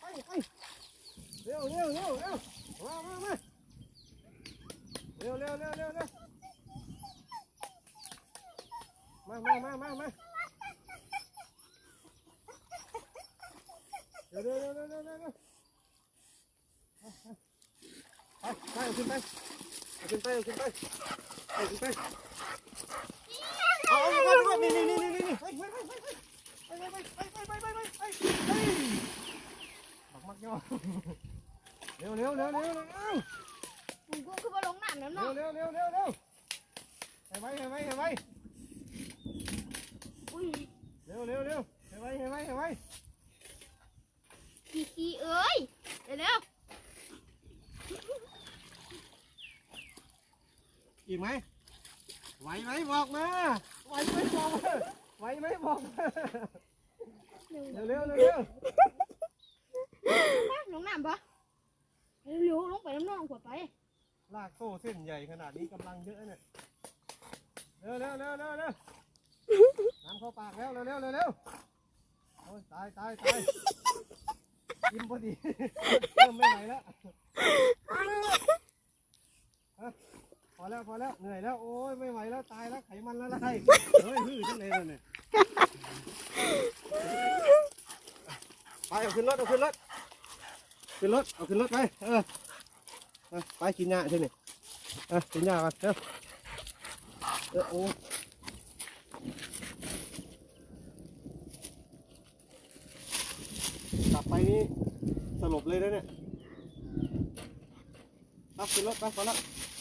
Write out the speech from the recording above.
ไปไปเร็วเร็วเร็วเร็วมามามาเร็วเร็วเร็วเร็วเร็วมามามามามาเร็วเร็วเร็วเร็วเร็วเร็วเร็วไปไปเอาขึ้นไปเอาขึ้นไปเอาขึ้นไปเอาขึ้นไป ย่อเร็วเร็วเร็วเร็วเร็วมึงกูคือบ่ลงน้ำแล้วเร็เนาะวเร็วเร็วเร็วเร็วให้ไว้ให้ไว้ให้ไว้อุ้ยเร็วเร็วเร็วให้ไว้ให้ไว้ให้ไว้ขี้ขี้เอ้ยเดี๋ยวเดี๋ยวอีกไหมไหวไหมบอกมาไหวไหมบอกมาไหวไหมบอกมาเร็วเร็วเร็วเร็ว มาลงน้ำปะ เร็วๆลงไปน้ำนองขวดไป ลากโซ่เส้นใหญ่ขนาดนี้กำลังเยอะเนี่ย เร็วเร็วเร็วเร็วเร็วน้ำเข้าปากแล้วเร็วเร็วเร็วเร็วโอ้ยตายตายตายยิ้มพอดี เริ่มไม่ไหวแล้วพอแล้วพอแล้วเหนื่อยแล้วโอ้ยไม่ไหวแล้วตายแล้วไขมันละลายเฮ้ยฮือจังเลยเนี่ยไปเอาขึ้นรถเอาขึ้นรถ ขึ้นรถ เอาขึ้นรถไป เออไปกินหญ้าใช่ไหมเออกินหญ้าก่อนเร็วเออโอ้กลับไปนี่สลบเลยนะเนี่ยรับขึ้นรถไปพอแล้ว